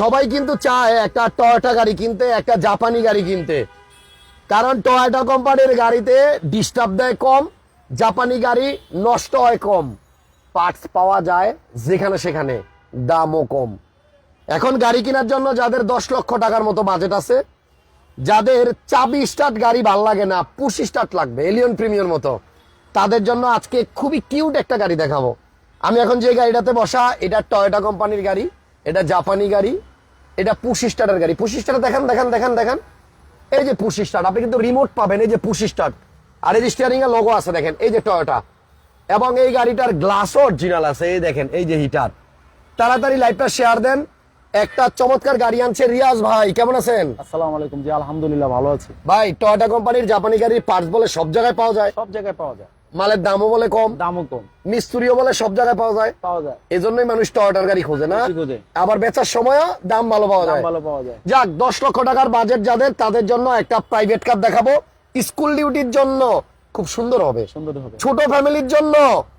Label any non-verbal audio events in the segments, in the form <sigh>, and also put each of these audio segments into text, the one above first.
সবাই কিন্তু চায় একটা টয়োটা গাড়ি কিনতে, একটা জাপানি গাড়ি কিনতে। কারণ টয়োটা কোম্পানির গাড়িতে ডিস্টার্ব দেয় কম, জাপানি গাড়ি নষ্ট হয় কম। পার্টস পাওয়া যায় যেখানে সেখানে, দামও কম। এখন গাড়ি কেনার জন্য যাদের দশ লক্ষ টাকার মতো বাজেট আছে, যাদের চাবি স্টার্ট গাড়ি ভালো লাগে না পুশ স্টার্ট লাগবে, এলিয়ন প্রিমিয়র মতো, তাদের জন্য আজকে খুবই কিউট একটা গাড়ি দেখাবো। আমি এখন যে গাড়িটাতে বসা, এটা টয়োটা কোম্পানির গাড়ি, এটা জাপানি গাড়ি এটা পুশ স্টার্টের গাড়ি। পুশ স্টার্ট দেখেন দেখেন দেখেন দেখেন। এই যে পুশ স্টার্ট আপনি কিন্তু রিমোট পাবেন এই যে পুশ স্টার্ট আর এই যে স্টিয়ারিং এর লোগো আছে দেখেন এই যে টয়োটা এবং এই গাড়িটার গ্লাসও অরিজিনাল আছে এই দেখেন এই যে হিটার তাড়াতাড়ি লাইভটা শেয়ার দেন। একটা চমৎকার গাড়ি আনছে রিয়াজ ভাই কেমন আছেন? আসসালামু আলাইকুম জি আলহামদুলিল্লাহ ভালো আছি। ভাই টয়োটা কোম্পানির জাপানি গাড়ির পার্টস বলে সব জায়গায় পাওয়া যায়। সব জায়গায় পাওয়া যায়। মালের দামও বলে কম দামও কম। মিস্ত্রিও বলে সব জায়গায় পাওয়া যায়। পাওয়া যায়। এই জন্যই মানুষ টয়োটার গাড়ি খোঁজে না। আবার বেচার সময়ও দাম ভালো পাওয়া যায়। ভালো পাওয়া যায়। যাক দশ লক্ষ টাকার বাজেট যাদের তাদের জন্য একটা প্রাইভেট কার দেখাবো। স্কুল ডিউটির জন্য খুব সুন্দর হবে। সুন্দর হবে। ছোট ফ্যামিলির জন্য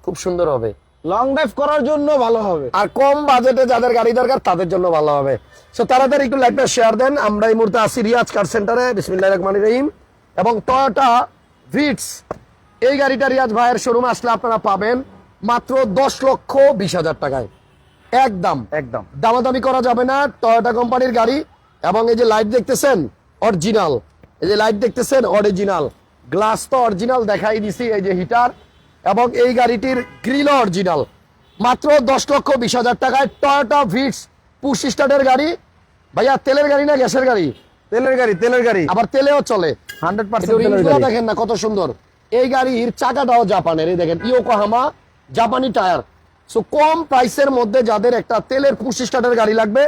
খুব সুন্দর হবে। লং ড্রাইভ করার জন্য ভালো হবে। আর কম বাজেটে যাদের গাড়ি দরকার তাদের জন্য ভালো হবে। সো তাড়াতাড়ি একটু লাইভটা শেয়ার দেন। আমরা এই মুহূর্তে আসি রিয়াজ কার সেন্টারে বিসমিল্লাহ রহমান রহিম। এবং টয়োটা ভিটস এই গাড়িটা রিয়াজ ভাইয়ের শোরুমে আসলে আপনারা পাবেন মাত্র দশ লক্ষ বিশ হাজার টাকায়। একদম। একদম। দামাদামি করা যাবে না টয়োটা কোম্পানির গাড়ি এবং এই যে লাইট দেখতেছেন অরিজিনাল এই যে লাইট দেখতেছেন অরিজিনাল গ্লাস তো অরিজিনাল দেখাই দিছি এই যে হিটার এবং এই গাড়িটির গ্রিল অরিজিনাল মাত্র দশ লক্ষ বিশ হাজার টাকায় টয়োটা ভিটস পুশ স্টার্টের গাড়ি। ভাইয়া তেলের গাড়ি না গ্যাসের গাড়ি? তেলের গাড়ি তেলের গাড়ি। আবার তেলেও চলে। হান্ড্রেড পার্সেন্ট দেখেন না কত সুন্দর। এই গাড়ির চাকাটাও জাপানের। এই দেখেন, ইয়োকোহামা জাপানি টায়ার। সো কম প্রাইসের মধ্যে যাদের একটা তেলের পুশ স্টার্টের গাড়ি লাগবে,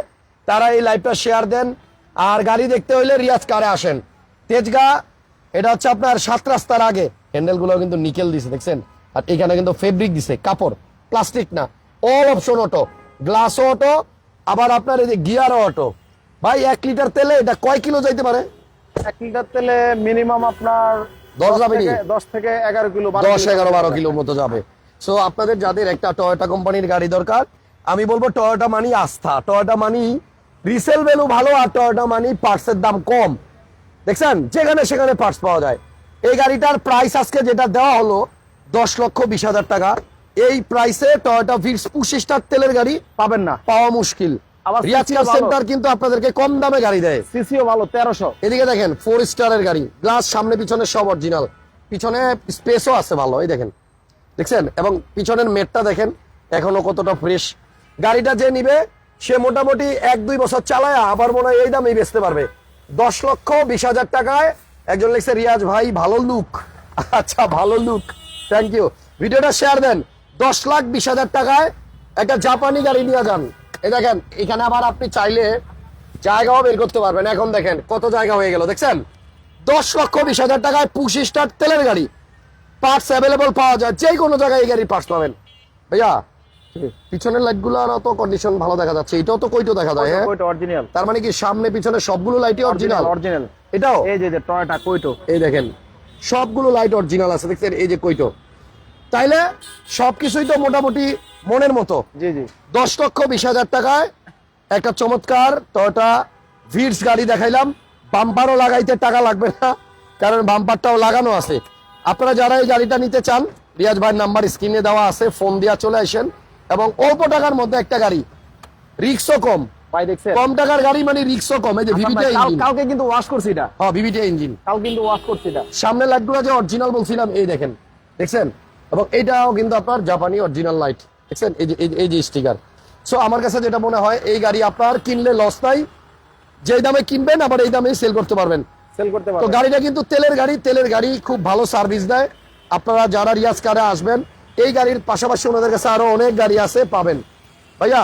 তারা এই লাইভটা শেয়ার দেন। আর গাড়ি দেখতে হইলে রিয়াজ কারে আসেন? তেজগা, এটা হচ্ছে আপনার সাত রাস্তার আগে। হ্যান্ডেলগুলো কিন্তু নিকেল দিছে, দেখছেন? আর এখানে কিন্তু ফেব্রিক দিছে, কাপড় প্লাস্টিক না। All option auto glass auto আবার আপনার এই যে গিয়ার অটো ভাই, এক লিটার তেলে এটা কয় কিলো যাইতে পারে? এক লিটার তেলে মিনিমাম আপনার দশ যাবে নি? দশ থেকে এগারো কিলো দশ এগারো বারো কিলোর মতো যাবে। সো আপনাদের যাদের একটা টয়োটা কোম্পানির গাড়ি দরকার আমি বলব টয়োটা মানি আস্থা। টয়োটা মানি রিসেল ভ্যালু ভালো আর টয়োটা মানি পার্টসের দাম কম। দেখছেন? যেখানে সেখানে পার্টস পাওয়া যায়। এই গাড়িটার প্রাইস আজকে যেটা দেওয়া হলো দশ লক্ষ বিশ হাজার টাকা। এই প্রাইসে টয়োটা ভিক্স পঁচিশ তেলের গাড়ি পাবেন না। পাওয়া মুশকিল। রিয়াজ CC কার সেন্টার কিন্তু আপনাদেরকে কম দামে গাড়ি দেয়। সিসিও ভালো এদিকে দেখেন স্টারের গাড়ি। গ্লাস সামনে পিছনে সব অরিজিনাল পিছনে স্পেসও আছে ভালো এই দেখেন। দেখছেন? এবং পিছনের মেটটা দেখেন এখনও কতটা ফ্রেশ গাড়িটা যে নিবে সে মোটামুটি এক দুই বছর চালায় আবার মনে হয় এই দামেই বেচতে পারবে। দশ লক্ষ বিশ হাজার টাকায় একজন লিখছে রিয়াজ ভাই ভালো লুক <laughs> আচ্ছা ভালো লুক থ্যাংক ইউ ভিডিওটা শেয়ার দেন। দশ লাখ বিশ হাজার টাকায় একটা জাপানি গাড়ি নিয়ে যান। এই দেখেন এখানে আবার আপনি চাইলে জায়গাও বের করতে পারবেন। এখন দেখেন কত জায়গা হয়ে গেল দেখছেন? দশ লক্ষ বিশ হাজার টাকায় পুশ স্টার তেলের গাড়ি। পার্টস অ্যাভেলেবল পাওয়া যায় যে কোনো জায়গায় এই গাড়ির পার্টস পাবেন। ভাইয়া পিছনের লাইটগুলো তো কন্ডিশন ভালো দেখা যাচ্ছে। এটাও তো কইটো দেখা যায় হ্যাঁ? কোইটো অরিজিনাল তার মানে কি সামনে পিছনে সবগুলো লাইটই অরিজিনাল অরিজিনাল এটাও? এই যে যে টয়োটা কোইটো। এই দেখেন সবগুলো লাইট অরিজিনাল আছে দেখছেন? এই যে কইটো। তাইলে সবকিছুই তো মোটামুটি মনের মতো। জি জি। দশ লক্ষ বিশ হাজার টাকায় একটা চমৎকার টয়োটা ভিডস গাড়ি দেখাইলাম। বাম্পারও লাগাইতে টাকা লাগবে না কারণ বাম্পারটাও লাগানো আছে। আপনারা যারা এই গাড়িটা নিতে চান রিয়াজ ভাইয়ের নাম্বার স্ক্রিনে দেওয়া আছে ফোন দিয়া চলে আসেন। এবং অল্প টাকার মধ্যে একটা গাড়ি রিক্সও কম। কম টাকার গাড়ি মানে রিক্সও কম। এই যে ভিভিটা ইঞ্জিন কালকে কিন্তু ওয়াশ করছি এটা। হ্যাঁ ভিভিটা ইঞ্জিন কাল কিন্তু ওয়াশ করছি এটা। সামনে লাইটগুলো যে অরিজিনাল বলছিলাম এই দেখেন। দেখছেন? এবং এইটাও কিন্তু আপনার জাপানি অরিজিনাল লাইট দেখছেন? এই যে এই যে- স্টিকার সো আমার কাছে যেটা মনে হয় এই গাড়ি আপনার কিনলে লস নাই। যেই দামে কিনবেন আবার এই দামে সেল করতে পারবেন। সেল করতে তো গাড়িটা কিন্তু তেলের গাড়ি তেলের গাড়ি খুব ভালো সার্ভিস দেয়। আপনারা যারা রিয়াজ কারে আসবেন এই গাড়ির পাশাপাশি ওনাদের কাছে আরও অনেক গাড়ি আছে পাবেন। ভাইয়া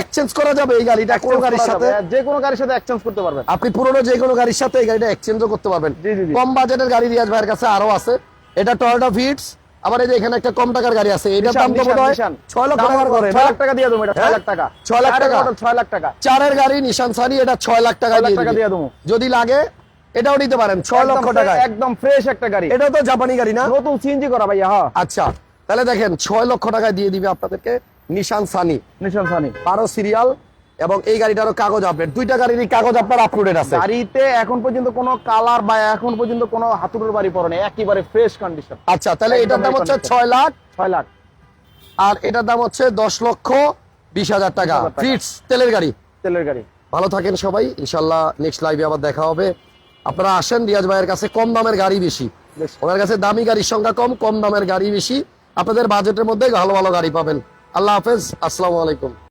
এক্সচেঞ্জ করা যাবে এই গাড়িটা কোন গাড়ির সাথে? যে কোনো গাড়ির সাথে এক্সচেঞ্জ করতে পারবেন। আপনি পুরোনো যে কোনো গাড়ির সাথে এই গাড়িটা এক্সচেঞ্জও করতে পারবেন। কম বাজেটের গাড়ি রিয়াজ ভাইয়ের কাছে আরও আছে। এটা টয়োটা ভিটস আবার এই যে এখানে একটা কম টাকার গাড়ি আছে এটার দাম তো নিশান, বোধ হয় নিশান। ছয় লক্ষ দাম টাকার করে ছয় লাখ টাকা দিয়ে দেবো এটা ছয় হ্যাঁ? লাখ টাকা। ছয় লাখ টাকা? model ছয় লাখ টাকা। চারের গাড়ি নিশান সানি এটা ছয় লাখ টাকা দিয়ে টাকা দেবো। যদি লাগে এটাও নিতে পারেন ছয় লক্ষ টাকা একদম ফ্রেশ একটা গাড়ি। এটা তো জাপানি গাড়ি না? নতুন সিএনজি করা ভাইয়া হ্যাঁ। আচ্ছা তাহলে দেখেন ছয় লক্ষ টাকায় দিয়ে দিবে আপনাদেরকে নিশান সানি। নিশান সানি। বারো সিরিয়াল এবং এই গাড়িটারও কাগজ আপডেট দুইটা গাড়িরই কাগজ আপনার আপলোডেড আছে। গাড়িতে এখন পর্যন্ত কোনো কালার বা এখন পর্যন্ত কোনো হাতুড়ের বাড়ি পড়ে নেই একেবারে ফ্রেশ কন্ডিশন আচ্ছা তাহলে এটার দাম হচ্ছে ছয় লাখ। ছয় লাখ। আর এটার দাম হচ্ছে দশ লক্ষ বিশ হাজার টাকা। ফিটস তেলের গাড়ি। তেলের গাড়ি। ভালো থাকেন সবাই ইনশাল্লাহ নেক্সট লাইভে আবার দেখা হবে। আপনারা আসেন রিয়াজ ভাইয়ের কাছে কম দামের গাড়ি বেশি। বেশি। ওনার কাছে দামি গাড়ির সংখ্যা কম কম দামের গাড়ি বেশি। আপনাদের বাজেটের মধ্যে ভালো ভালো গাড়ি পাবেন। আল্লাহ হাফেজ আসসালামু আলাইকুম।